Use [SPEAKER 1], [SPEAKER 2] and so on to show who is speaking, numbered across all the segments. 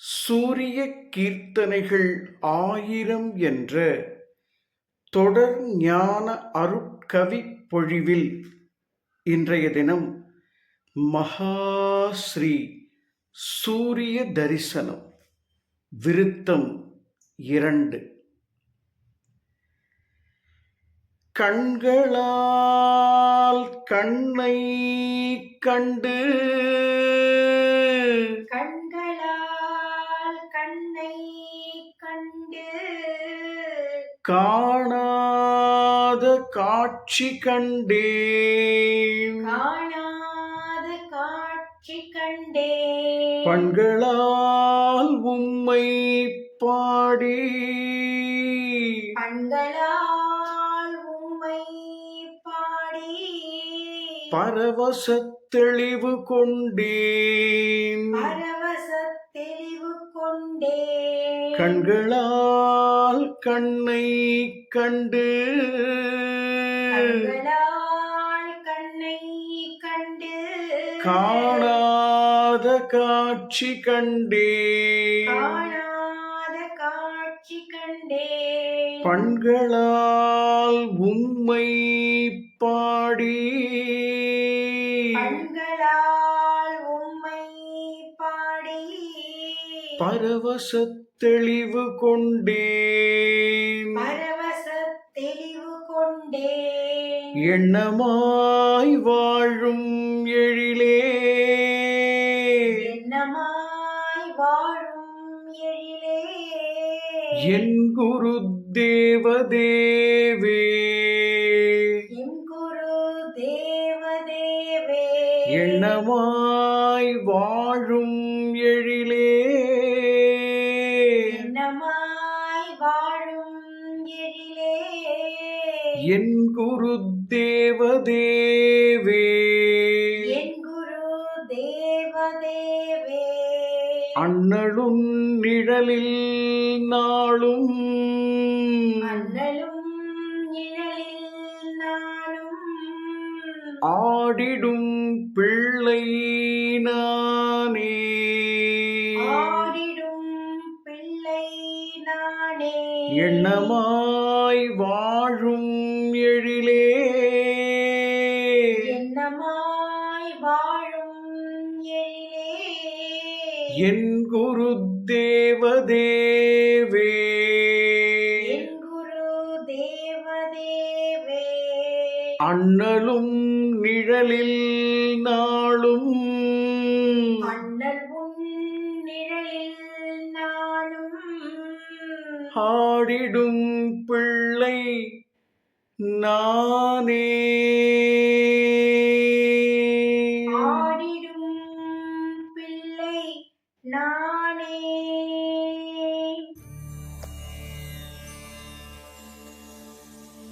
[SPEAKER 1] சூரிய கீர்த்தனைகள் ஆயிரம் என்ற தொடர் ஞான அருட்கவி பொழிவில் இன்றைய தினம் மகாஸ்ரீ சூரிய தரிசனம் விருத்தம் இரண்டு. கண்களால் கண்ணை கண்டு காணாத காட்சி கண்டேன்.
[SPEAKER 2] காணாத காட்சி கண்டே
[SPEAKER 1] பண்களால் உம்மை பாடி
[SPEAKER 2] கண்களால் உம்மை பாடி
[SPEAKER 1] பரவசத் தெளிவு கொண்டேன்.
[SPEAKER 2] பரவச தெளிவு கொண்டே
[SPEAKER 1] கண்களால் கண்ணை கண்டு
[SPEAKER 2] கண்களால் கண்ணை கண்டு
[SPEAKER 1] காணாத காட்சி கண்டேன்
[SPEAKER 2] காணாத காட்சி கண்டேன்
[SPEAKER 1] பண்களால் உம்மை பாடி.
[SPEAKER 2] கண்களால் உம்மை பாடி.
[SPEAKER 1] பரவசத் தெளிவு கொண்டேன்.
[SPEAKER 2] பரவச தெளிவு கொண்டேன்.
[SPEAKER 1] எண்ணமாய் வாழும் எழிலே.
[SPEAKER 2] என்னமாய் வாழும் எழிலே.
[SPEAKER 1] என் குரு தேவதேவே.
[SPEAKER 2] என் குரு தேவதேவே.
[SPEAKER 1] எண்ணமாய் என் குரு தேவதேவே.
[SPEAKER 2] என் குரு தேவதேவே.
[SPEAKER 1] அண்ணலும் நிழலில் நாளும்.
[SPEAKER 2] அண்ணலும் நிழலில் நானும்
[SPEAKER 1] ஆடிடும் பிள்ளை நானே.
[SPEAKER 2] ஆடிடும் பிள்ளை நானே.
[SPEAKER 1] எண்ணமாய் வாழும் எழிலே
[SPEAKER 2] என்னமாய் வாழும் எழிலே.
[SPEAKER 1] என் குரு தேவதேவே.
[SPEAKER 2] என் குரு தேவதேவே.
[SPEAKER 1] அண்ணலும் நிழலில் நாளும். ஆடிடும் பிள்ளை நானே.
[SPEAKER 2] ஆடிடும் பிள்ளை நானே.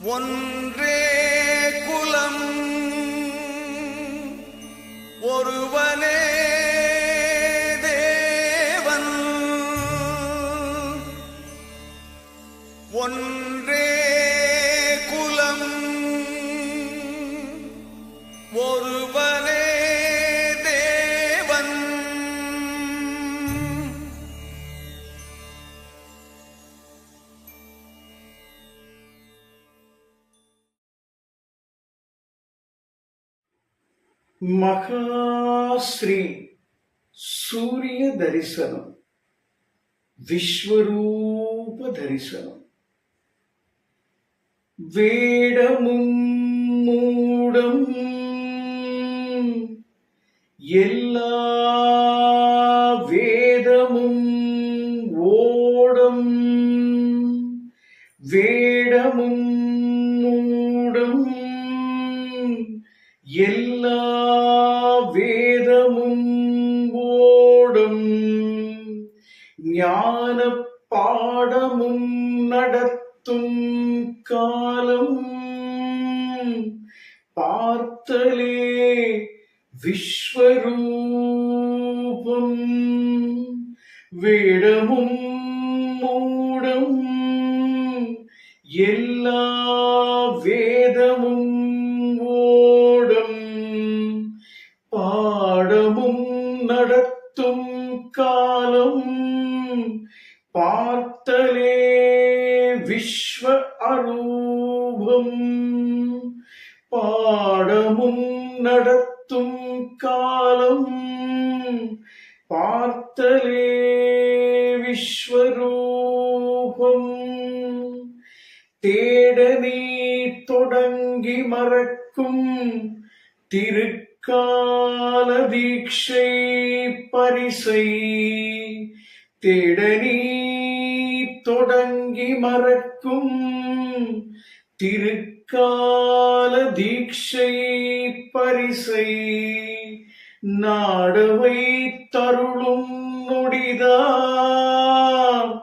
[SPEAKER 3] ஒன்றே
[SPEAKER 1] மகாஸ்ரீ சூரிய தரிசனம் விஸ்வரூப தரிசனம் வேடமும் மூடம் எல்லா வேதமும் ஓடம் வேடமும் மூடம் எல்லா வேதமும் ஓடும் ஞான பாடமும் நடத்தும் காலம். பார்த்தலே விஸ்வரூபம் வேடமும் மூடம். எல்லா வேதமும் விஸ்வ அரூபம் பாடமும் நடத்தும் காலம் பார்த்தலே விஸ்வரூபம். தேடனே தொடங்கி மறக்கும் திருக்கால தீட்சை பரிசை தேடனே தொடங்கி மறக்கும் திருக்கால தீட்சை பரிசை நாடவை தருளும் நொடிதான்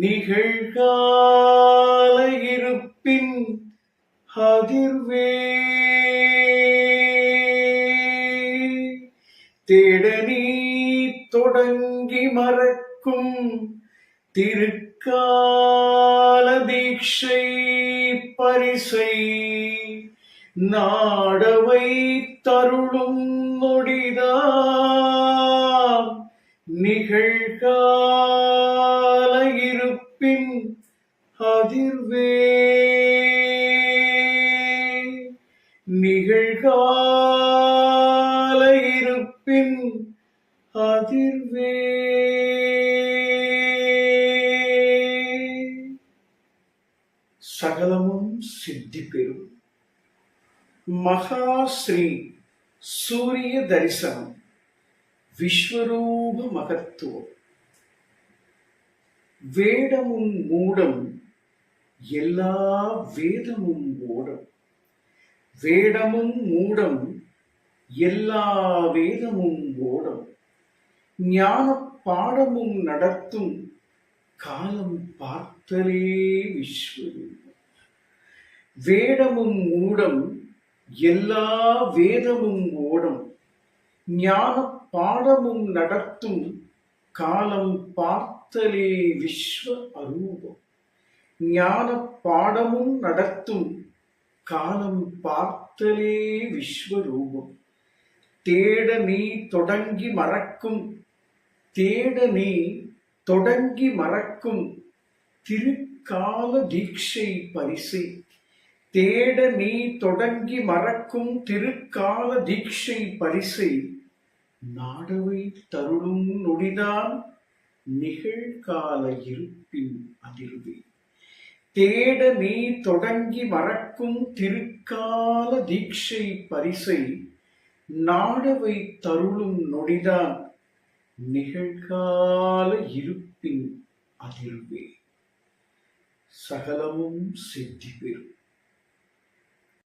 [SPEAKER 1] நிகழ்கால இருப்பின் அதிர்வே. தேடனி தொடங்கி மறக்கும் கால தீட்சை பரிசை நாடவை தருளும் நொடிதான் நிகழ்கால இருப்பின் அதிர்வே மகாஸ்ரீ சூரிய தரிசனம். விஸ்வரூப மகத்துவம். வேடமும் மூடம் எல்லா வேதமும் ஓடம் வேடமும் மூடம் எல்லா வேதமும் ஓடம் ஞான பாடமும் நடத்தும் காலம் பார்த்தலே விஸ்வரூபம். வேடமும் மூடம் எல்லா வேதமும் ஓடும். ஞான பாடமும் நடத்தும் காலம் பார்த்தலே விஸ்வ அரூபம். ஞான பாடமும் நடத்தும் காலம் பார்த்தலே விஸ்வரூபம் தேட நீ தொடங்கி மறக்கும் தேட நீ தொடங்கி மறக்கும் திருக்கால தீட்சை பரிசை தேட நீ தொடங்கி மறக்கும் திருக்கால தீட்சை பரிசை நாடவை தருளும் நொடிதான் நிகழ்கால இருப்பின் அதிர்வு. தேட நீ தொடங்கி மறக்கும் திருக்கால தீட்சை பரிசை நாடவை தருளும் நொடிதான் நிகழ்கால இருப்பின் அதிர்வே. சகலமும் சித்தி பெறும்